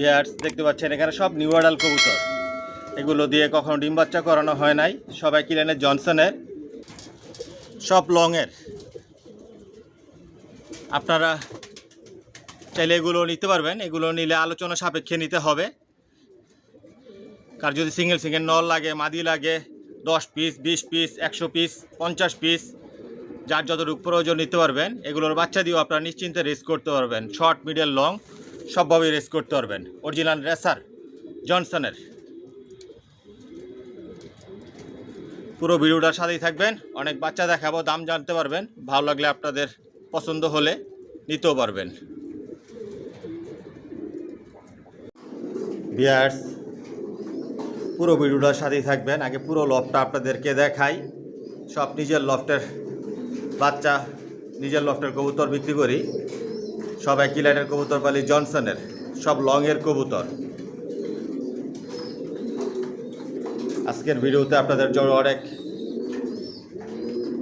বিয়ার্স, দেখতে পাচ্ছেন এখানে সব নিউ অর্ডাল কবুতর। এগুলো দিয়ে কখনো ডিম বাচ্চা করানো হয় নাই। সবাই কিলেনের জনসনের। সব লংয়ের। আপনারা চাইলে এগুলো নিতে পারবেন। এগুলো নিলে আলোচনা সাপেক্ষে নিতে হবে। কার যদি সিঙ্গেল সিঙ্গেল নল লাগে, মাদি লাগে, দশ পিস বিশ পিস একশো পিস পঞ্চাশ পিস যার যতটুকু প্রয়োজন নিতে পারবেন, এগুলোর বাচ্চা দিয়েও আপনারা নিশ্চিন্তে রেস করতে পারবেন। শর্ট মিডিয়াল লং সবভাবেই রেস করতে পারবেন। অরিজিনাল রেসার জনসনের পুরো ভিডিওটার সাথেই থাকবেন। অনেক বাচ্চা দেখাবো, দাম জানতে পারবেন। ভালো লাগলে আপনাদের পছন্দ হলে নিতেও পারবেন। বিয়ার্স পুরো ভিডিওটার সাথেই থাকবেন। আগে পুরো লফটা আপনাদেরকে দেখাই। সব নিজের লফটের বাচ্চা, নিজের লফটের কবুতর বিক্রি করি। সব একই লাইনের কবুতর পালি জনসনের, সব লংয়ের কবুতর। আজকের ভিডিওতে আপনাদের জন্য অনেক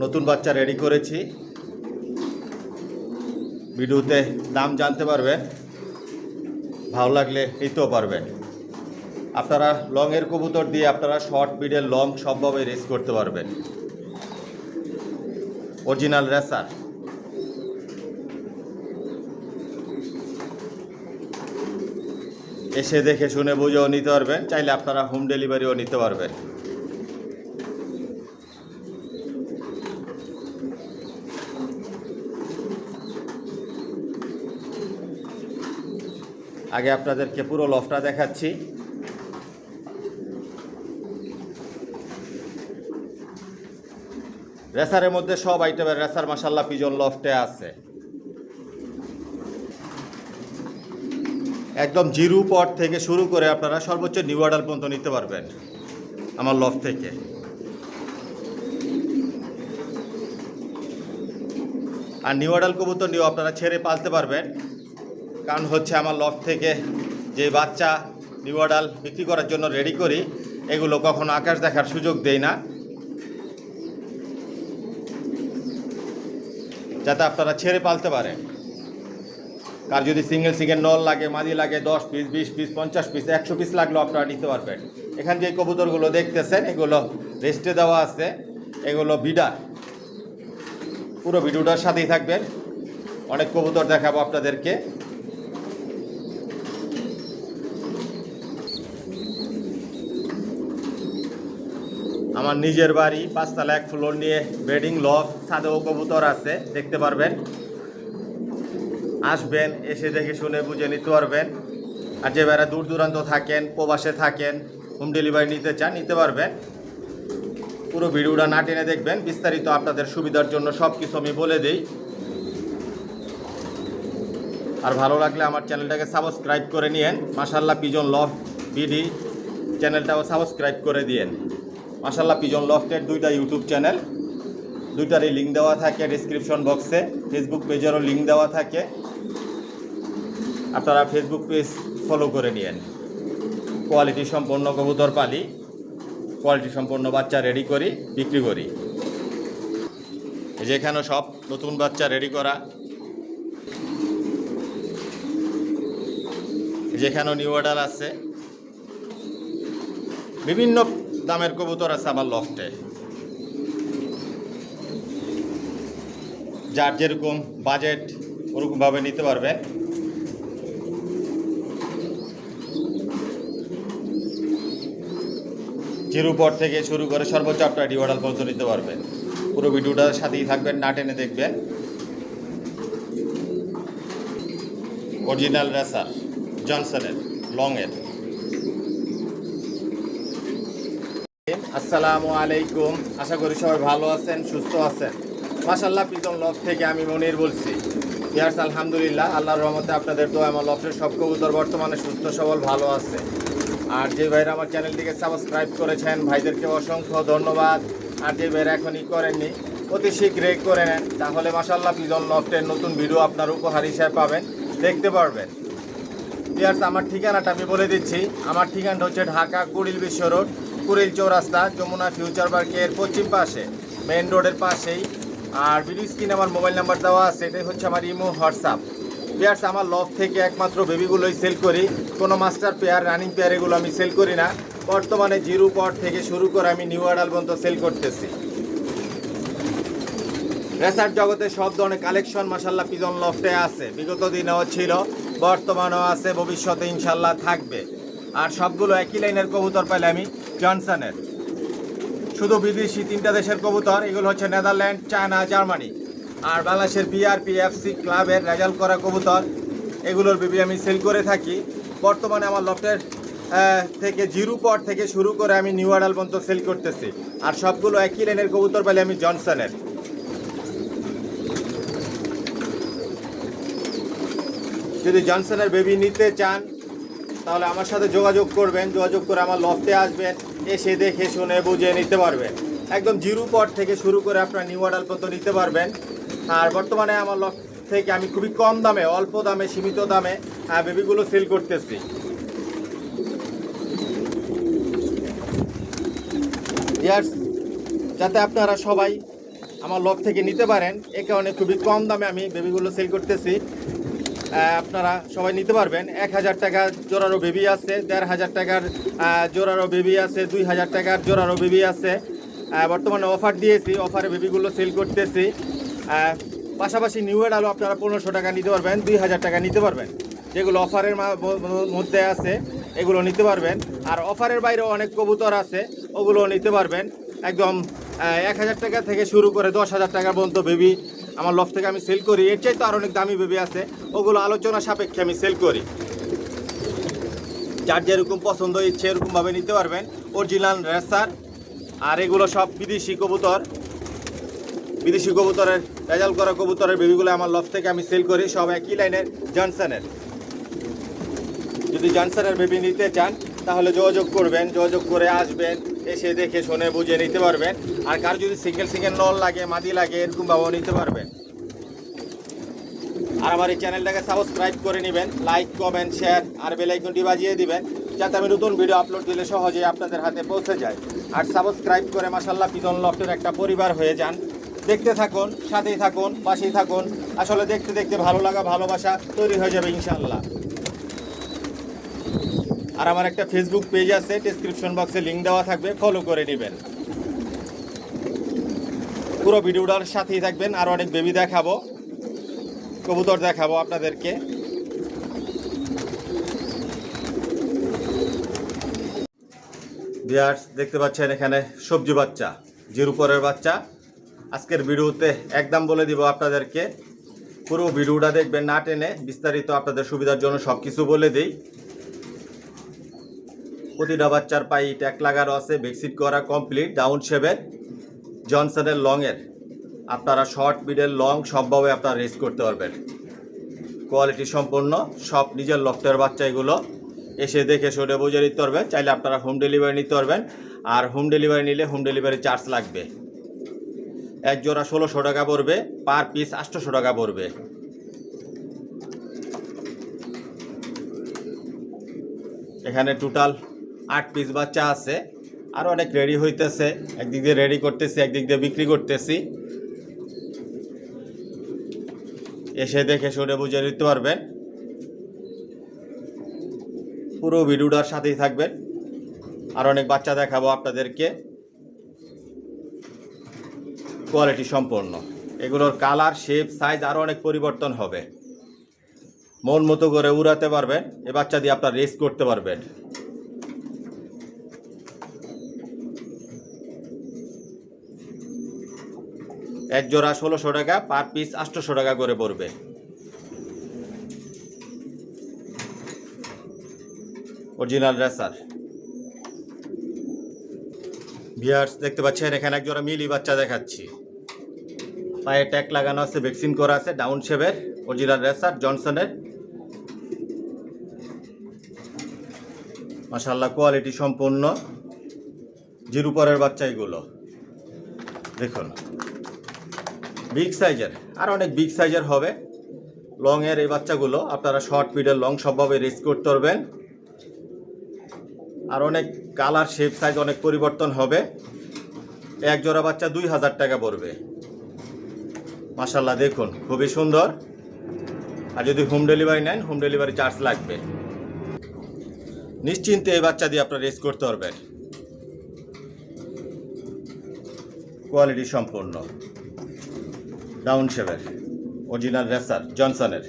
নতুন বাচ্চা রেডি করেছি। ভিডিওতে দাম জানতে পারবেন, ভালো লাগলে নিতেও পারবেন। আপনারা লংয়ের কবুতর দিয়ে আপনারা শর্ট মিডেল লং সবভাবে রেস করতে পারবেন। Original racer. এসে দেখে শুনে বুঝেও নিতে পারবেন চাইলে আপনারা হোম ডেলিভারিও নিতে পারবেন। আগে আপনাদেরকে পুরো লফটা দেখাচ্ছি। রেসারের মধ্যে সব আইটেমের রেসার মাসাল্লাহ পিজন লফটে আছে। একদম জিরো পট থেকে শুরু করে আপনারা সর্বোচ্চ নিউ অর্ডার পর্যন্ত নিতে পারবেন আমার লফ থেকে। আর নিউ অর্ডার কবুতর নিয়েও আপনারা ছেড়ে পালতে পারবেন। কারণ হচ্ছে আমার লফ থেকে যে বাচ্চা নিউ অর্ডার বিক্রি করার জন্য রেডি করি, এগুলো কখনো আকাশ দেখার সুযোগ দেই না। যাতে আপনারা ছেড়ে পালতে পারেন। কার যদি সিঙ্গেল সিঙ্গেল নল লাগে মাদি লাগে, দশ পিস বিশ পিস পঞ্চাশ পিস একশো পিস লাগলেও আপনারা নিতে পারবেন। এখান যে কবুতরগুলো দেখতেছেন, এগুলো রেস্টে দেওয়া আছে, এগুলো বিডার পুরো ভিডিওটার সাথেই থাকবেন। অনেক কবুতর দেখাবো আপনাদেরকে। আমার নিজের বাড়ি, পাঁচতলা এক ফ্লোর নিয়ে বেডিং লফ ছাদেও কবুতর আছে, দেখতে পারবেন। আসবেন, এসে দেখে শুনে বুঝে নিতে পারবেন। আর যে বেড়া দূর দূরান্ত থাকেন, প্রবাসে থাকেন হোম ডেলিভারি নিতে চান, নিতে পারবেন। পুরো ভিডিওটা না টেনে দেখবেন, বিস্তারিত আপনাদের সুবিধার জন্য সব কিছু আমি বলে দিই। আর ভালো লাগলে আমার চ্যানেলটাকে সাবস্ক্রাইব করে নিয়েন। মাসাল্লাহ পিজন লফ বিডি চ্যানেলটাও সাবস্ক্রাইব করে দিয়েন। মাসাল্লাহ পিজন লফটের দুইটা ইউটিউব চ্যানেল। দুইটারই লিঙ্ক দেওয়া থাকে ডিসক্রিপশন বক্সে ফেসবুক পেজেরও লিঙ্ক দেওয়া থাকে। আপনারা ফেসবুক পেজ ফলো করে নিয়েন। কোয়ালিটি সম্পন্ন কবুতর পালি কোয়ালিটি সম্পন্ন বাচ্চা রেডি করি, বিক্রি করি। এই যে এখানেও সব নতুন বাচ্চা রেডি করা। যেখানেও নিউ অর্ডার আছে। বিভিন্ন দামের কবুতর আছে আমার লফটে যার যেরকম বাজেট ওরকমভাবে নিতে পারবে। জিরো পর থেকে শুরু করে সর্বোচ্চ আপনার ডিওয়াডাল পর্যন্ত নিতে পারবেন। পুরো ভিডিওটার সাথেই থাকবেন, না টেনে দেখবেন অরিজিনাল রেসার জনসনের লংয়ের আসসালামু আলাইকুম। আশা করি সবাই ভালো আছেন, সুস্থ আছেন। মাশাল্লাহ প্রীতম লফ থেকে আমি মনির বলছি। ইয়ার্স, আলহামদুলিল্লাহ, আল্লাহর রহমতে আপনাদের তো আমার লফের সব কবুতর বর্তমানে সুস্থ, সবল, ভালো আছে। আর যে ভাইরা আমার চ্যানেলটিকে সাবস্ক্রাইব করেছেন, ভাইদেরকে অসংখ্য ধন্যবাদ। আর যে ভাইরা এখনই করেননি, অতি শীঘ্রই করে নেন। তাহলে মাসাল্লাহ পিজন লফটের নতুন ভিডিও আপনার উপহার হিসেবে পাবেন। দেখতে পারবেন। ইয়ার্স আমার ঠিকানাটা আমি বলে দিচ্ছি। আমার ঠিকানাটা হচ্ছে ঢাকা কুড়িল বিশ্ব রোড, কুড়িল চৌরাস্তা, যমুনা ফিউচার পার্কের পশ্চিম পাশে মেন রোডের পাশেই। আর ভিডিও স্ক্রিনে আমার মোবাইল নাম্বার দেওয়া আছে, এটাই হচ্ছে আমার ইমো, হোয়াটসঅ্যাপ। পেয়ার্স আমার লফ থেকে একমাত্র বেবিগুলোই সেল করি। কোনো মাস্টার পেয়ার রানিং পেয়ার এগুলো আমি সেল করি না। বর্তমানে জিরো পট থেকে শুরু করে আমি নিউ অ্যাডাল পর্যন্ত সেল করতেছি। রেসার্ট জগতে সব ধরনের কালেকশন মাসাল্লাহ পিজন লফটে আছে। বিগত দিনেও ছিল, বর্তমানেও আছে, ভবিষ্যতে ইনশাল্লাহ থাকবে। আর সবগুলো একই লাইনের কবুতর পাইলে আমি জনসনের শুধু বিদেশি তিনটা দেশের কবুতর, এগুলো হচ্ছে নেদারল্যান্ড চায়না জার্মানি আর বাংলাদেশের বিআরপি এফসি ক্লাবের রেজাল্ট করা কবুতর, এগুলোর বিবি আমি সেল করে থাকি। বর্তমানে আমার লফটের থেকে জিরো পট থেকে শুরু করে আমি নিউ আডাল পর্যন্ত সেল করতেছি। আর সবগুলো একই লাইনের কবুতর পাইলে আমি জনসনের। যদি জনসনের বেবি নিতে চান, তাহলে আমার সাথে যোগাযোগ করবেন। যোগাযোগ করে আমার লফটে আসবেন, এসে দেখে শুনে বুঝে নিতে পারবেন। একদম জিরো পট থেকে শুরু করে আপনার নিউ অর্ডার পর্যন্ত নিতে পারবেন। আর বর্তমানে আমার থেকে আমি খুবই কম দামে অল্প দামে সীমিত দামে বেবিগুলো সেল করতেছি। যাতে আপনারা সবাই আমার লফ থেকে নিতে পারেন এ কারণে খুবই কম দামে আমি বেবিগুলো সেল করতেছি। আপনারা সবাই নিতে পারবেন। এক হাজার টাকা জোড়ারও বেবি আছে দেড় হাজার টাকার আহ, জোড়ারও বেবি আছে দুই হাজার টাকার জোড়ারও বেবি আছে। বর্তমানে অফার দিয়েছি অফারে বেবিগুলো সেল করতেছি। পাশাপাশি নিউ এড আলো আপনারা পনেরোশো টাকা নিতে পারবেন, দুই হাজার টাকা নিতে পারবেন। যেগুলো অফারের মধ্যে আছে, এগুলো নিতে পারবেন। আর অফারের বাইরেও অনেক কবুতর আছে ওগুলো নিতে পারবেন। একদম এক হাজার টাকা থেকে শুরু করে দশ হাজার টাকা পর্যন্ত বেবি আমার লফ থেকে আমি সেল করি। এর চাইতে আর অনেক দামি বেবি আছে, ওগুলো আলোচনা সাপেক্ষে আমি সেল করি। যার যেরকম পছন্দ, ইচ্ছে, এরকমভাবে নিতে পারবেন। অরিজিনাল রেসার আর এগুলো সব বিদেশি কবুতর। বিদেশি কবুতরের রেজাল্ট করা কবুতরের বেবিগুলো আমার লফ থেকে আমি সেল করি, সব একই লাইনের জনসনের যদি জনসনের বেবি নিতে চান, তাহলে যোগাযোগ করবেন, যোগাযোগ করে আসবেন, এসে দেখে শুনে বুঝে নিতে পারবেন। আর কার যদি সিঙ্গেল সিঙ্গেল নল লাগে, মাদি লাগে, এরকম ভাবেও নিতে পারবেন। আর আমার এই চ্যানেলটাকে সাবস্ক্রাইব করে নেবেন লাইক কমেন্ট শেয়ার আর বেল আইকনটি বাজিয়ে দিবেন, যাতে আমি নতুন ভিডিও আপলোড দিলে সহজেই আপনাদের হাতে পৌঁছে যায়। আর সাবস্ক্রাইব করে মাসাল্লাহ পিজন লফটের একটা পরিবার হয়ে যান। দেখতে থাকুন, সাথেই থাকুন, পাশেই থাকুন। আসলে দেখতে দেখতে ভালো লাগা, ভালোবাসা তৈরি হয়ে যাবে ইনশাল্লাহ আর আমার একটা ফেসবুক পেজ আছে ডেসক্রিপশন বক্সে লিঙ্ক দেওয়া থাকবে ফলো করে নেবেন। পুরো ভিডিওটার সাথেই থাকবেন, আর অনেক বেবি দেখাবো, কবুতর দেখাবো আপনাদেরকে। দেখতে পাচ্ছেন এখানে সবজি বাচ্চা, জিরু পরের বাচ্চা। আজকের ভিডিওতে একদম বলে দিব আপনাদেরকে, পুরো ভিডিওটা দেখবেন না টেনে বিস্তারিত আপনাদের সুবিধার জন্য সব কিছু বলে দিই। প্রতিটা বাচ্চার পায়ে ট্যাগ লাগানো আছে ভ্যাকসিন করা কমপ্লিট ডাউন শেপের জনসনের লংয়ের আপনারা শর্ট মিডের লং সবভাবে আপনারা রেস করতে পারবেন। কোয়ালিটি সম্পন্ন, সব নিজের লফটের বাচ্চা এগুলো এসে দেখে শুনে বুঝে নিতে পারবেন। চাইলে আপনারা হোম ডেলিভারি নিতে পারবেন। আর হোম ডেলিভারি নিলে হোম ডেলিভারি চার্জ লাগবে। এক জোড়া ষোলোশো টাকা পড়বে, পার পিস আটশোশো টাকা পড়বে। এখানে টোটাল আট পিস বাচ্চা আছে, আর অনেক রেডি হইতেছে। একদিক দিয়ে রেডি করতেছি, একদিক দিয়ে বিক্রি করতেছি। এসে দেখে শুনে বুঝে নিতে পারবেন। পুরো ভিডিওটার সাথেই থাকবেন। আর অনেক বাচ্চা দেখাবো আপনাদেরকে। কোয়ালিটি সম্পন্ন। এগুলোর কালার শেপ সাইজ আরও অনেক পরিবর্তন হবে। মন মতো করে উড়াতে পারবেন, এ বাচ্চা দিয়ে আপনার রেস করতে পারবেন। এক জোড়া ষোলোশো টাকা পার পিস আটশোশো টাকা করে পড়বে। অরিজিনাল রেসার ভিয়ার্স দেখতে পাচ্ছেন, এখানে এক জোড়া মিলি বাচ্চা দেখাচ্ছি। পায়ে ট্যাগ লাগানো আছে, ভ্যাকসিন করা আছে, ডাউন শেভের অরিজিনাল রেসার, জনসনের। মাশাল্লাহ কোয়ালিটি সম্পূর্ণ। জিরু পরের বাচ্চা এগুলো। দেখুন। বিগ সাইজের, আর অনেক বিগ সাইজের হবে। লং এর এই বাচ্চাগুলো, আপনারা শর্ট পিডের লং সবভাবে রেস করতে পারবেন। আর অনেক কালার, শেপ, সাইজ অনেক পরিবর্তন হবে। এক জোড়া বাচ্চা দুই হাজার টাকা পড়বে। মাসাল্লাহ দেখুন, খুবই সুন্দর। আর যদি হোম ডেলিভারি নেন হোম ডেলিভারি চার্জ লাগবে। নিশ্চিন্তে এই বাচ্চা দিয়ে আপনারা রেস করতে পারবেন। কোয়ালিটি সম্পূর্ণ। ডাউন শেভের অরিজিনাল রেসার জনসনের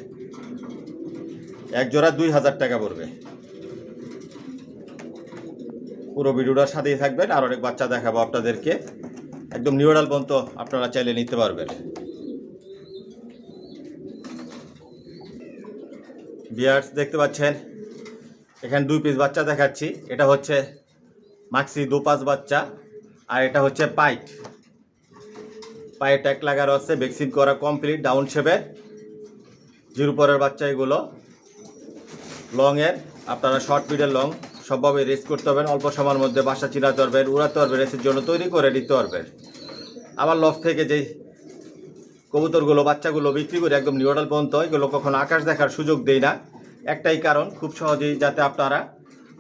এক জোড়া দুই হাজার টাকা পড়বে। পুরো ভিডিওটার সাথেই থাকবেন, আর অনেক বাচ্চা দেখাবো আপনাদেরকে। একদম নিউরাল পর্যন্ত আপনারা চাইলে নিতে পারবেন। বিয়ার্স দেখতে পাচ্ছেন। এখানে দুই পিস বাচ্চা দেখাচ্ছি। এটা হচ্ছে মাক্সি দু পাঁচ বাচ্চা আর এটা হচ্ছে পাইট পায়ে ট্যাক লাগার আছে ভ্যাকসিন করা কমপ্লিট ডাউন শেপের জিরো পরের বাচ্চা এগুলো। লংয়ের আপনারা শর্ট পিডের লং সবভাবে রেস করতে পারবেন। অল্প সময়ের মধ্যে বাসা চিনাতে পারবেন উড়াতে পারবেন রেসের জন্য তৈরি করে নিতে পারবেন। আবার লফ থেকে যেই কবুতরগুলো, বাচ্চাগুলো বিক্রি করে একদম নিউডাল পর্যন্ত এগুলো কখনো আকাশ দেখার সুযোগ দেই না। একটাই কারণ, খুব সহজেই যাতে আপনারা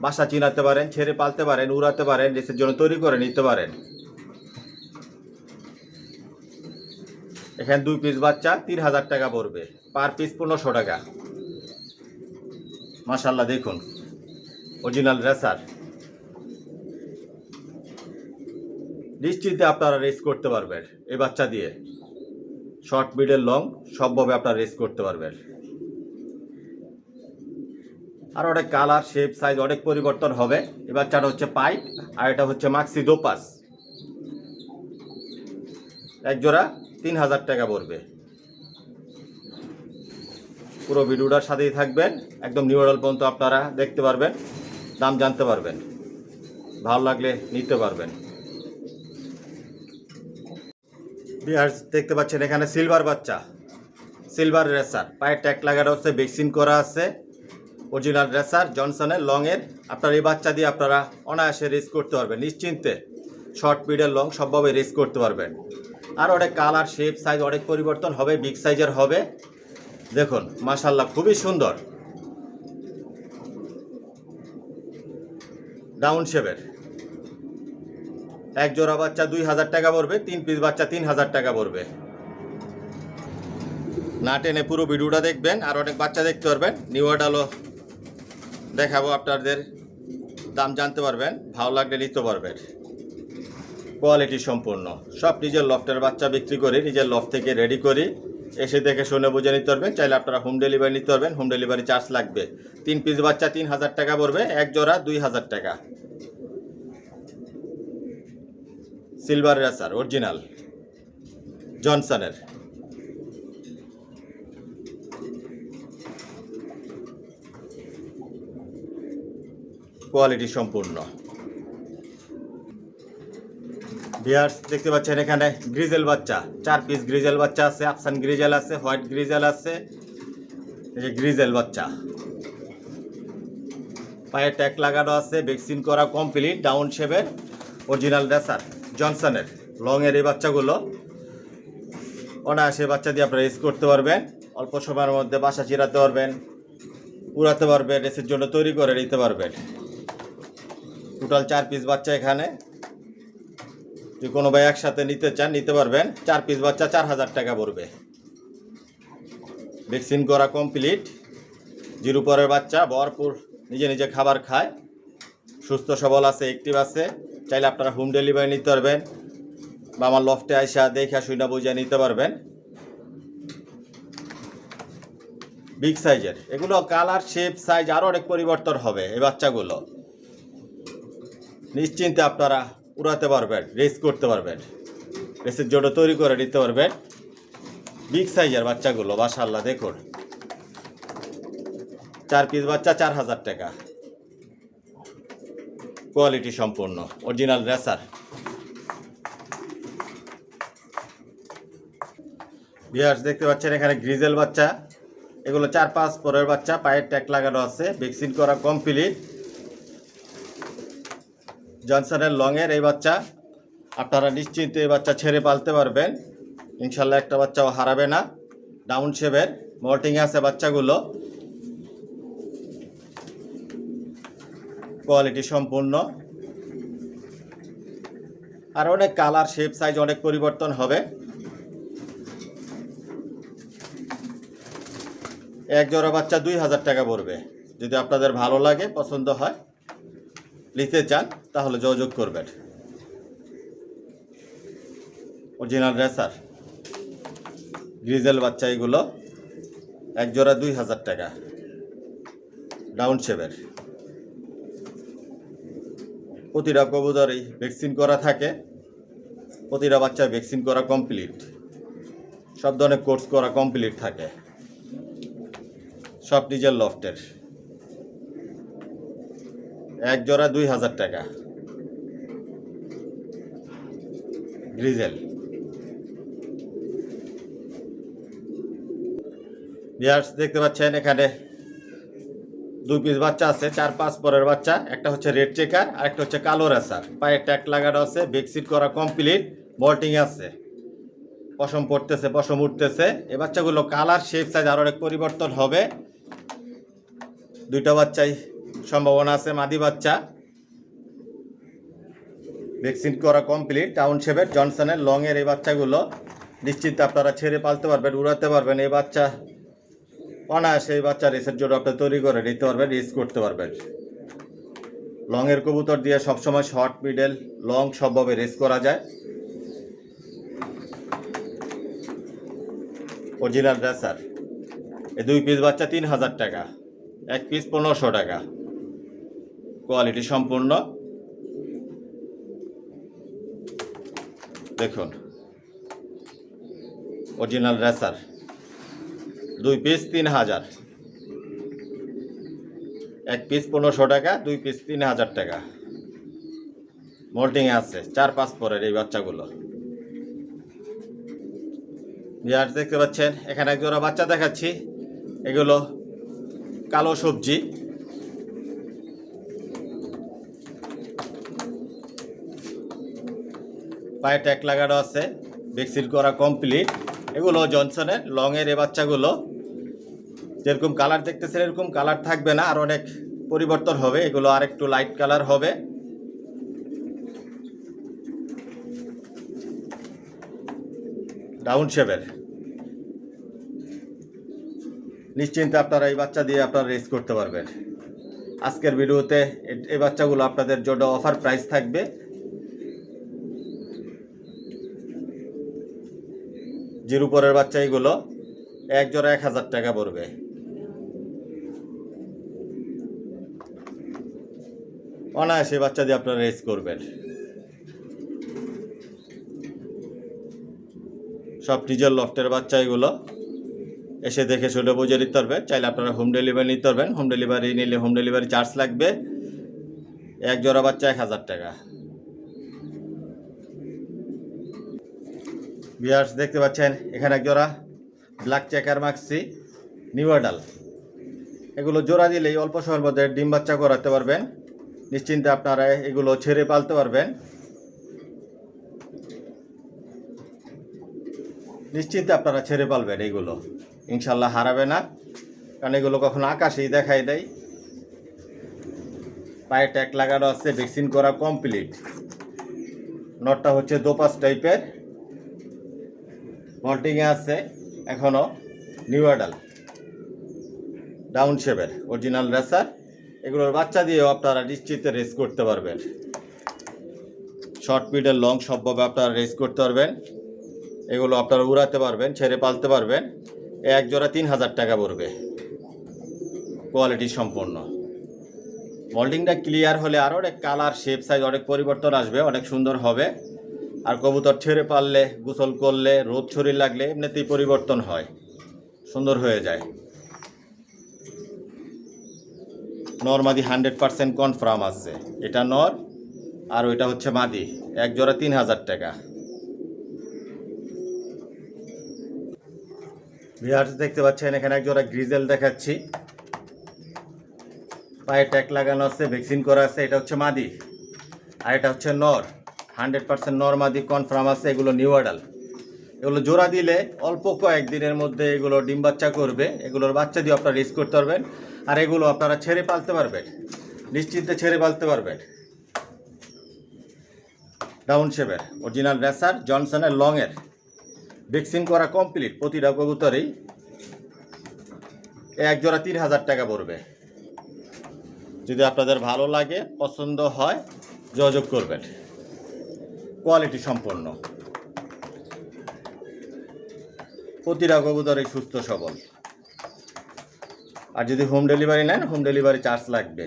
বাসা চিনাতে পারেন, ছেড়ে পালতে পারেন, উড়াতে পারেন রেসের জন্য তৈরি করে নিতে পারেন। এখানে দুই পিস বাচ্চা, তিন হাজার টাকা পড়বে। পার পিস পনেরোশো টাকা। মাশাল্লাহ দেখুন। অরিজিনাল রেসার নিশ্চিন্তে আপনারা রেস করতে পারবেন এই বাচ্চা দিয়ে। শর্ট মিডল লং সবভাবে আপনারা রেস করতে পারবেন। আর অনেক কালার শেপ সাইজ অনেক পরিবর্তন হবে। এই বাচ্চাটা হচ্ছে পাইপ আর এটা হচ্ছে মাক্সি দোপাস এক জোড়া তিন হাজার টাকা পড়বে। পুরো ভিডিওটার সাথেই থাকবেন। একদম নিউরাল পর্যন্ত আপনারা দেখতে পারবেন, দাম জানতে পারবেন। ভালো লাগলে নিতে পারবেন। বিহার দেখতে পাচ্ছেন এখানে সিলভার বাচ্চা, সিলভার রেসার। পায়ে ট্যাগ লাগানো হচ্ছে ভ্যাকসিন করা আছে, অরিজিনাল রেসার, জনসনের লংয়ের। আপনার এই বাচ্চা দিয়ে আপনারা অনায়াসে রেস করতে পারবেন, নিশ্চিন্তে শর্ট পিডের লং সবভাবে রেস করতে পারবেন। আর অনেক কালার শেপ সাইজ অনেক পরিবর্তন হবে বিগ সাইজের হবে। দেখুন মাশাল্লাহ খুবই সুন্দর। ডাউন শেপের এক জোড়া বাচ্চা দুই হাজার টাকা পড়বে, তিন পিস বাচ্চা তিন হাজার টাকা পড়বে। না টেনে পুরো ভিডিওটা দেখবেন, আর অনেক বাচ্চা দেখতে পারবেন। নিউ আলো দেখাবো আপনাদের, দাম জানতে পারবেন, ভালো লাগলে নিতে পারবেন। কোয়ালিটি সম্পূর্ণ। সব নিজের লফটের বাচ্চা বিক্রি করি, নিজের লফট থেকে রেডি করি। এসে দেখে শুনে বুঝে নিতে পারবেন, চাইলে আপনারা হোম ডেলিভারি নিতে পারবেন হোম ডেলিভারি চার্জ লাগবে। তিন পিস বাচ্চা তিন হাজার টাকা পড়বে, এক জোড়া দুই হাজার টাকা। সিলভার রেসার অরিজিনাল জনসনের। কোয়ালিটি সম্পূর্ণ। বিয়ার্স দেখতে পাচ্ছেন এখানে গ্রিজেল বাচ্চা। চার পিস গ্রিজেল বাচ্চা আছে আফসান গ্রিজেল আছে, হোয়াইট গ্রিজেল আছে। এই যে গ্রিজেল বাচ্চা। পায়ে ট্যাগ লাগানো আছে, ভ্যাকসিন করা কমপ্লিট ডাউন শেপের অরিজিনাল রেসার জনসনের লংয়ের এই বাচ্চাগুলো অনায়াসে বাচ্চা দিয়ে আপনারা রেস করতে পারবেন। অল্প সময়ের মধ্যে বাসা চিরাতে পারবেন, উড়াতে পারবেন রেসের জন্য তৈরি করে নিতে পারবেন। টোটাল চার পিস বাচ্চা এখানে। যে কোনো ভাই একসাথে নিতে চান, নিতে পারবেন। চার পিস বাচ্চা চার হাজার টাকা পড়বে। ভ্যাকসিন করা কমপ্লিট জিরো পরের বাচ্চা, ভরপুর, নিজে নিজে খাবার খায়। সুস্থ সবল আছে অ্যাক্টিভ আছে। চাইলে আপনারা হোম ডেলিভারি নিতে পারবেন বা আমার লফটে আইসা দেখা শুইনা বুঝে নিতে পারবেন। বিগ সাইজের এগুলো কালার শেপ সাইজ আরও অনেক পরিবর্তন হবে এই বাচ্চাগুলো। নিশ্চিন্তে আপনারা উড়াতে পারবেন রেস করতে পারবেন। রেসের জন্য তৈরি করে নিতে পারবেন। বিগ সাইজের বাচ্চাগুলো মাশাল্লাহ দেখুন। চার পিস বাচ্চা, চার হাজার টাকা। কোয়ালিটি সম্পূর্ণ অরিজিনাল রেসার বিয়ার্স দেখতে পাচ্ছেন এখানে গ্রিজেল বাচ্চা, এগুলো চার পাঁচ পরের বাচ্চা, পায়ের ট্যাগ লাগানো আছে ভ্যাকসিন করা কমপ্লিট জনসনের লংয়ের এই বাচ্চা, আপনারা নিশ্চিন্তে এই বাচ্চা ছেড়ে পালতে পারবেন। ইনশাল্লাহ একটা বাচ্চাও হারাবে না। ডাউন শেপের মল্টিং আছে বাচ্চাগুলো। কোয়ালিটি সম্পূর্ণ। আর অনেক কালার শেপ সাইজ অনেক পরিবর্তন হবে। এক জোড়া বাচ্চা দুই হাজার টাকা পড়বে। যদি আপনাদের ভালো লাগে, পছন্দ হয়, নিতে চান, তাহলে যোগাযোগ করবেন। অরিজিনাল রেসার গ্রিজেল বাচ্চা এগুলো। এক জোড়া দুই হাজার টাকা। ডাউন শেপের প্রতিটা কবুতরই ভ্যাকসিন করা থাকে। প্রতিটা বাচ্চা ভ্যাকসিন করা কমপ্লিট সব ধরনের কোর্স করা কমপ্লিট থাকে। সব নিজের লফটের। এক জোড়া দুই হাজার টাকা। গ্রিজেল বিয়ার্স দেখতে পাচ্ছেন এখানে দুই পিস বাচ্চা আছে, চার, পাঁচ পরের বাচ্চা, একটা হচ্ছে রেড চেকার আর একটা হচ্ছে কালো রেসার পায়ে ট্যাক লাগানো আছে ভ্যাকসিন করা কমপ্লিট বল্টিং আছে। পশম পড়তেছে, পশম উঠতেছে। এ বাচ্চাগুলো কালার শেপ সাইজ আরও অনেক পরিবর্তন হবে। দুইটা বাচ্চাই সম্ভাবনা আছে, মাদি বাচ্চা। ভ্যাকসিন করা কমপ্লিট টাউন শেপের জনসনের লংয়ের এই বাচ্চাগুলো। নিশ্চিন্তে আপনারা ছেড়ে পালতে পারবেন, উড়াতে পারবেন। এই বাচ্চা অনায়াসে এই বাচ্চা রেসের জন্য আপনি তৈরি করে নিতে পারবেন, রেস করতে পারবেন। লংয়ের কবুতর দিয়ে সবসময় শর্ট, মিডল, লং সবভাবে রেস করা যায়। অরিজিনাল ড্রেসার এই দুই পিস বাচ্চা তিন হাজার টাকা। এক পিস পনেরোশো টাকা। কোয়ালিটি সম্পূর্ণ। দেখুন। অরিজিনাল রেসার দুই পিস তিন হাজার। এক পিস পনেরোশো টাকা, দুই পিস তিন হাজার টাকা। মোল্টিং আছে, চার পাঁচ পরের এই বাচ্চাগুলো। বিহার দেখতে পাচ্ছেন, এখানে এক জোড়া বাচ্চা দেখাচ্ছি। এগুলো কালো সবজি। পায়ে ট্যাক লাগানো আছে ভ্যাকসিন করা কমপ্লিট এগুলো জনসনের লংয়ের এ বাচ্চাগুলো। যেরকম কালার দেখতেছেন, এরকম কালার থাকবে না। আর অনেক পরিবর্তন হবে। এগুলো আর একটু লাইট কালার হবে। ডাউন শেপের নিশ্চিন্তে আপনারা এই বাচ্চা দিয়ে আপনারা রেস করতে পারবেন। আজকের ভিডিওতে এই বাচ্চাগুলো আপনাদের জন্য অফার প্রাইস থাকবে। জিরো পরের বাচ্চা এগুলো এক জোড়া এক হাজার টাকা পড়বে। অনায়াসে বাচ্চা দিয়ে আপনারা রেস করবেন। সব নিজের লফটের বাচ্চা এগুলো। এসে দেখে শুনে বুঝে নিতে পারবেন চাইলে আপনারা হোম ডেলিভারি নিতে পারবেন। হোম ডেলিভারি নিলে হোম ডেলিভারি চার্জ লাগবে। এক জোড়া বাচ্চা এক হাজার টাকা। বিয়ার্স দেখতে পাচ্ছেন? এখানে এক জোড়া ব্ল্যাক চেকার মাক্সি নিউ এগুলো জোড়া দিলেই অল্প সময়ের মধ্যে ডিম বাচ্চা করাতে পারবেন। নিশ্চিন্তে আপনারা এগুলো ছেড়ে পালতে পারবেন। নিশ্চিন্তে আপনারা ছেড়ে পালবেন এগুলো। ইনশাল্লাহ হারাবে না। কারণ এগুলো কখনো আকাশেই দেখাই দেয়। পায়ে ট্যাগ লাগানো আছে, ভ্যাকসিন করা কমপ্লিট। নটটা হচ্ছে দোপাস টাইপের। মল্টিংয়ে আছে এখনও নিউ অ্যাডাল ডাউন শেপের, অরিজিনাল রেসার। এগুলোর বাচ্চা দিয়েও আপনারা নিশ্চিতে রেস করতে পারবেন। শর্ট মিডল লং সবভাবে আপনারা রেস করতে পারবেন। এগুলো আপনারা উড়াতে পারবেন, ছেড়ে পালতে পারবেন। এক জোড়া তিন হাজার টাকা পড়বে। কোয়ালিটি সম্পন্ন মোল্ডিংটা ক্লিয়ার হলে আরও অনেক কালার শেপ সাইজ অনেক পরিবর্তন আসবে, অনেক সুন্দর হবে। আর কবুতর ছেড়ে পারলে গোসল করলে, রোদ ছড়িয়ে লাগলে এমনিতেই পরিবর্তন হয়। সুন্দর হয়ে যায়। নর মাদি হান্ড্রেড পার্সেন্ট কনফার্ম আছে। এটা নর আর ওইটা হচ্ছে মাদি। এক জোড়া তিন হাজার টাকা। ভিউয়ার্স, দেখতে পাচ্ছেন, এখানে এক জোড়া গ্রিজেল দেখাচ্ছি। পায়ে ট্যাগ লাগানো আছে, ভ্যাকসিন করা আছে, এটা হচ্ছে মাদি। আর এটা হচ্ছে নর, হান্ড্রেড পার্সেন্ট নর মাদি কনফার্ম আছে, এগুলো নিউ এগুলো জোড়া দিলে অল্প কয়েকদিনের মধ্যে এগুলো ডিম বাচ্চা করবে, এগুলোর বাচ্চা দিয়ে আপনারা রিস্ক করতে পারবেন। আর এগুলো আপনারা ছেড়ে পালতে পারবেন। নিশ্চিন্তে ছেড়ে পালতে পারবেন। ডাউন শেপের অরিজিনাল রেসার জনসনের লংয়ের ভ্যাকসিন করা কমপ্লিট প্রতিটা কবুতরেই। এক জোড়া তিন হাজার টাকা পড়বে। যদি আপনাদের ভালো লাগে, পছন্দ হয়, যোগাযোগ করবেন। কোয়ালিটি সম্পন্ন। প্রতিটা কবুতরই সুস্থ সবল। আর যদি হোম ডেলিভারি নেন হোম ডেলিভারি চার্জ লাগবে।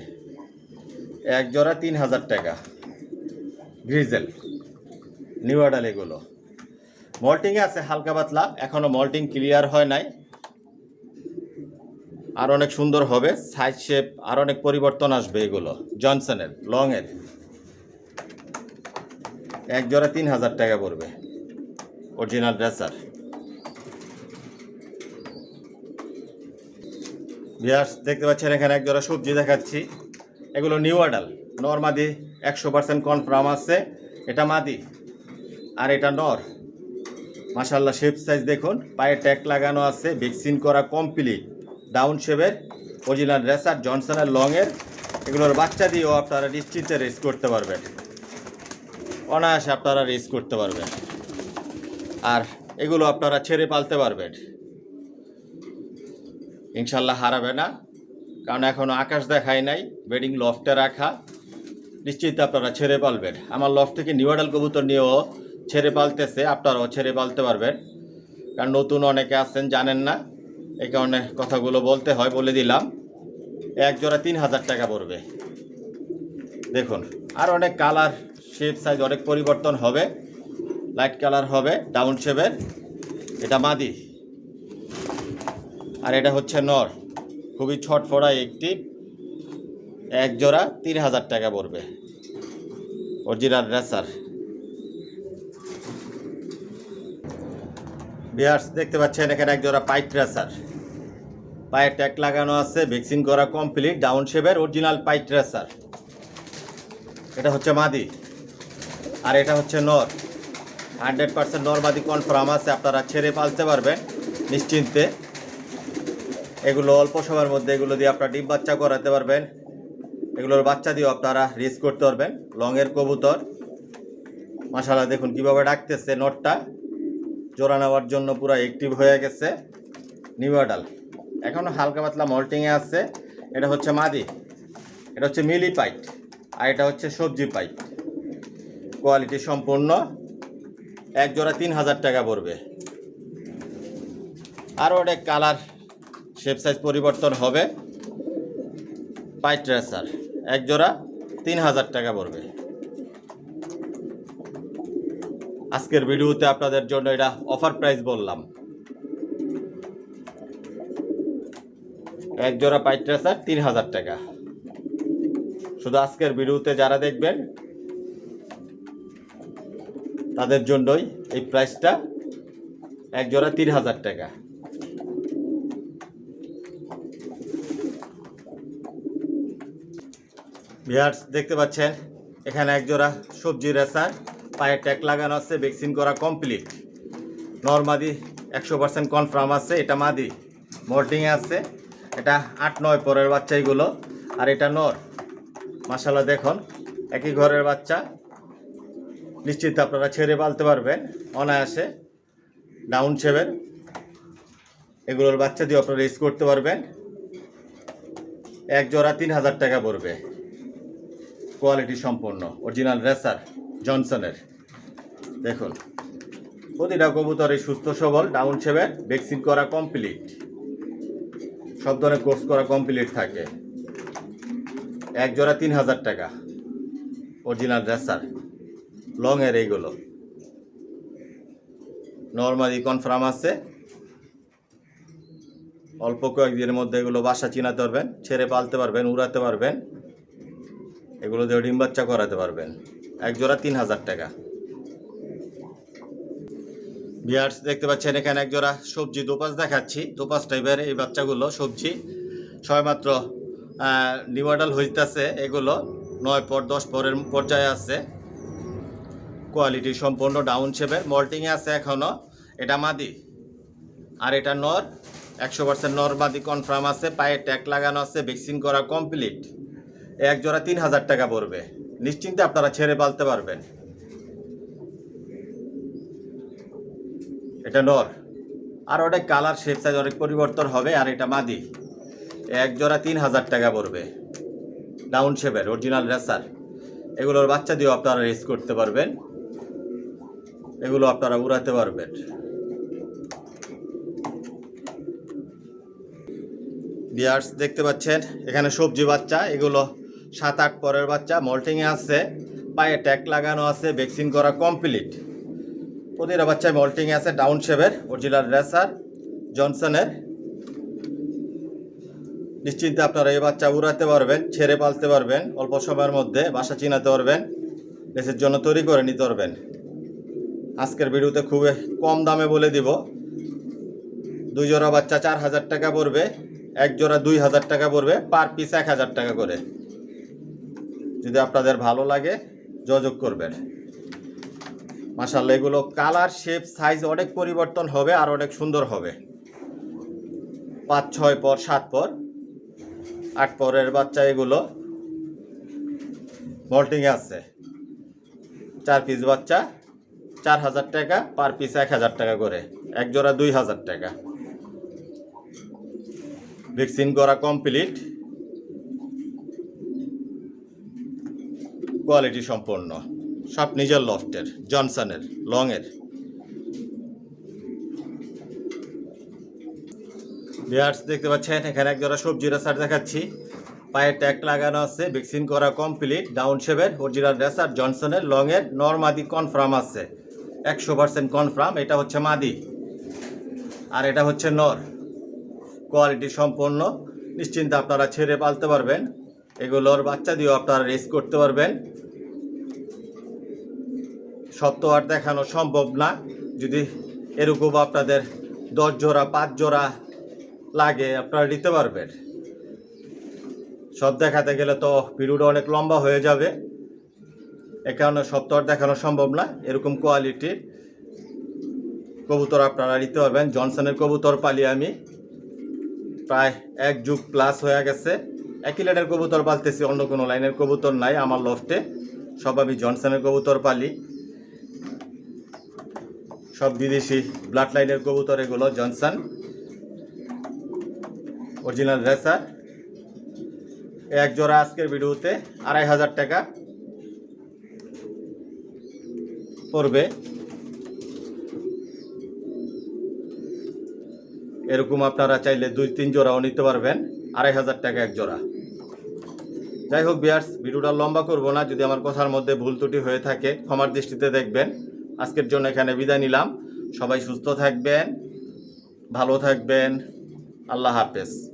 এক জোড়া তিন হাজার টাকা। গ্রিজেল নিউ অর্ডার এগুলো। মল্টিংয়ে আছে হালকা পাতলা এখনও মল্টিং ক্লিয়ার হয় নাই। আর অনেক সুন্দর হবে সাইজ শেপ আর অনেক পরিবর্তন আসবে এগুলো। জনসনের লংয়ের এক জোড়া তিন হাজার টাকা পড়বে। অরিজিনাল ড্রেসার বিয়ার্স দেখতে পাচ্ছেন এখানে এক জোড়া সবজি দেখাচ্ছি। এগুলো নিউ অর্ডাল নর্মাদি একশো পার্সেন্ট কনফার্ম আছে। এটা মাদি আর এটা নর। মাশাল্লাহ শেপ সাইজ দেখুন, পায়ে ট্যাগ লাগানো আছে ভ্যাকসিন করা কমপ্লিট ডাউন শেপের অরিজিনাল রেসার জনসনের লংয়ের এগুলোর বাচ্চা দিয়েও আপনারা নিশ্চিন্তে রেস করতে পারবেন। অনায়াসে আপনারা রেস করতে পারবেন। আর এগুলো আপনারা ছেড়ে পালতে পারবেন। ইনশাল্লাহ হারাবে না। কারণ এখনও আকাশ দেখায় নাই, বেডিং লফটে রাখা। নিশ্চিত আপনারা ছেড়ে পালবেন। আমার লফ থেকে নিউডাল কবুতর নিয়েও ছেড়ে পালতেছে, আপনারাও ছেড়ে পালতে পারবেন। কারণ নতুন অনেকে আছেন, জানেন না। এই কারণে কথাগুলো বলতে হয়, বলে দিলাম। এক জোড়া তিন হাজার টাকা পড়বে। দেখুন, আর অনেক কালার শেপ সাইজ অনেক পরিবর্তন হবে। লাইট কালার হবে ডাউন শেপের এটা মাদি। আর এটা হচ্ছে নর। খুবই ছটফড়া একটি। এক জোড়া তিন হাজার টাকা পড়বে। অরিজিনাল রেসার বিয়ার্স দেখতে পাচ্ছেন, এখানে এক জোড়া পাইট রেসার পায়ে ট্যাগ লাগানো আছে ভ্যাকসিন করা কমপ্লিট ডাউন শেপের অরিজিনাল পাইট রেসার এটা হচ্ছে মাদি। আর এটা হচ্ছে নর। হান্ড্রেড পার্সেন্ট নর মাদি কনফার্ম আছে, আপনারা ছেড়ে পালতে পারবেন। নিশ্চিন্তে। এগুলো অল্প সময়ের মধ্যে এগুলো দিয়ে আপনারা ডিম বাচ্চা করাতে পারবেন। এগুলোর বাচ্চা দিয়েও আপনারা রিস করতে পারবেন। লংয়ের কবুতর। মাশাল্লাহ দেখুন কীভাবে ডাকতেছে নটটা। জোড়া নেওয়ার জন্য পুরো অ্যাক্টিভ হয়ে গেছে। নিউ অ্যাডাল এখনও হালকা পাতলা মল্টিংয়ে আছে। এটা হচ্ছে মাদি। এটা হচ্ছে মিলি পাইট আর এটা হচ্ছে সবজি পাইট কোয়ালিটি সম্পূর্ণ। এক জোড়া তিন হাজার টাকা পড়বে। আরও অনেক কালার শেপ সাইজ পরিবর্তন হবে। পাইট রেসার এক জোড়া তিন হাজার টাকা পড়বে। আজকের ভিডিওতে আপনাদের জন্য এটা অফার প্রাইস বললাম। এক জোড়া পাইট রেসার তিন হাজার টাকা। শুধু আজকের ভিডিওতে যারা দেখবেন, তাদের জন্যই এই প্রাইসটা এক জোড়া তিন হাজার টাকা। ভিয়ার্স দেখতে পাচ্ছেন, এখানে এক জোড়া সবজি রেসার, পায়ে ট্যাগ লাগানো আছে, ভ্যাকসিন করা কমপ্লিট। নর্মাদি একশো পার্সেন্ট কনফার্ম আছে, এটা মাদি। মল্টিংয়ে আছে, এটা আট নয় পরের বাচ্চা এগুলো আর এটা নর। মাসাল্লাহ দেখুন, একই ঘরের বাচ্চা। নিশ্চিত আপনারা ছেড়ে পালতে পারবেন, অনায়াসে। ডাউন শেপের, এগুলোর বাচ্চা দিয়ে আপনারা রেস করতে পারবেন। এক জোড়া তিন হাজার টাকা পড়বে। কোয়ালিটি সম্পন্ন অরিজিনাল রেসার জনসনের দেখুন, প্রতিটা কবুতরই সুস্থ, সবল ডাউন শেপের ভ্যাকসিন করা কমপ্লিট সব ধরনের কোর্স করা কমপ্লিট থাকে। এক জোড়া তিন হাজার টাকা অরিজিনাল রেসার লংয়ের এইগুলো। নর্মালি কনফার্ম আছে। অল্প কয়েকদিনের মধ্যে এগুলো বাসা চিনাতে পারবেন, ছেড়ে পালতে পারবেন, উড়াতে পারবেন। এগুলো দিয়ে ডিম বাচ্চা করাতে পারবেন। এক জোড়া তিন হাজার টাকা। বিয়ার্স দেখতে পাচ্ছেন এখানে এক জোড়া সবজি দোপাস দেখাচ্ছি। দোপাস টাইপের এই বাচ্চাগুলো সবজি। সবেমাত্র নিউডাল হইতেছে, এগুলো নয় পর, দশ পরের পর্যায়ে আছে। কোয়ালিটি সম্পূর্ণ ডাউন শেপের, মল্টিংয়ে আছে এখনও এটা মাদি। আর এটা নর। একশো পার্সেন্ট নর মাদি কনফার্ম আছে, পায়ে ট্যাগ লাগানো আছে, ভ্যাকসিন করা কমপ্লিট। এক জোড়া তিন হাজার টাকা পড়বে। নিশ্চিন্তে আপনারা ছেড়ে পালতে পারবেন। এটা নর। আর অনেক কালার শেপ সাইজ অনেক পরিবর্তন হবে, আর এটা মাদি। এক জোড়া তিন হাজার টাকা পড়বে। ডাউন শেপের অরিজিনাল রেসার এগুলোর বাচ্চা দিয়েও আপনারা রেস করতে পারবেন। এগুলো আপনারা উড়াতে পারবেন। বিয়ার্স দেখতে পাচ্ছেন, এখানে সবজি বাচ্চা, এগুলো সাত আট পরের বাচ্চা মল্টিংয়ে আছে, পায়ে ট্যাগ লাগানো আছে, ভ্যাকসিন করা কমপ্লিট। প্রতিটা বাচ্চায় মল্টিংয়ে আছে, ডাউন শেভের অরিজিনাল রেসার, জনসনের। নিশ্চিন্তে আপনারা এই বাচ্চা উড়াতে পারবেন, ছেড়ে পালতে পারবেন, অল্প সময়ের মধ্যে বাসা চিনাতে পারবেন দেশের জন্য তৈরি করে নিতে পারবেন। আজকের ভিডিওতে খুবই কম দামে বলে দিব। দুই জোড়া বাচ্চা চার হাজার টাকা পড়বে, এক জোড়া দুই হাজার টাকা পড়বে, পার পিস এক হাজার টাকা করে। যদি আপনাদের ভালো লাগে, যোগাযোগ করবেন। মাসাল্লাহ এগুলো কালার শেপ সাইজ অনেক পরিবর্তন হবে আর অনেক সুন্দর হবে। পাঁচ, ছয় পর, সাত পর, আট পরের বাচ্চা এগুলো মল্টিংয়ে আছে। চার পিস বাচ্চা, চার হাজার টাকা পার পিস এক হাজার টাকা করে। এক জোড়া দুই হাজার টাকা। ভ্যাকসিন করা কমপ্লিট কোয়ালিটি সম্পন্ন। সব নিজের লফটের জনসনের লংয়ের বিয়ার্স দেখতে পাচ্ছেন, এখানে এক জোড়া সবজি রেসার দেখাচ্ছি। পায়ে ট্যাগ লাগানো আছে ভ্যাকসিন করা কমপ্লিট ডাউন শেপের অরিজিনাল রেসার জনসনের লংয়ের নর্মাদি কনফার্ম আছে। একশো পার্সেন্ট কনফার্ম এটা হচ্ছে মাদি। আর এটা হচ্ছে নর। কোয়ালিটি সম্পন্ন, নিশ্চিন্তে আপনারা ছেড়ে পালতে পারবেন। এগুলোর বাচ্চা দিয়েও আপনারা রেস করতে পারবেন। তো আর দেখানো সম্ভব না। যদি এরকম আপনাদের দশ জোড়া, পাঁচ জোড়া লাগে, আপনারা নিতে পারবেন। সব দেখাতে গেলে তো ভিডিওটা অনেক লম্বা হয়ে যাবে। এ কারণে সব তো আর দেখানো সম্ভব না, এরকম কোয়ালিটির কবুতর আপনারা নিতে পারবেন। জনসনের কবুতর পালি আমি। প্রায় এক যুগ প্লাস হয়ে গেছে। একই লাইনের কবুতর পালতেছি, অন্য কোনো লাইনের কবুতর নাই আমার লফটে সব আমি জনসনের কবুতর পালি। সব বিদেশি ব্লাড লাইনের কবুতর এগুলো জনসন। অরিজিনাল রেসার এক জোড়া আজকের ভিডিওতে আড়াই হাজার টাকা পড়বে। এরকম আপনারা চাইলে দুই, তিন জোড়াও নিতে পারবেন। আড়াই হাজার টাকা এক জোড়া। যাই হোক বিয়ার্স ভিডিওটা লম্বা করব না। যদি আমার কথার মধ্যে ভুল ত্রুটি হয়ে থাকে, ক্ষমার দৃষ্টিতে দেখবেন। আজকের জন্য এখানে বিদায় নিলাম। সবাই সুস্থ থাকবেন ভালো থাকবেন। আল্লাহ হাফেজ।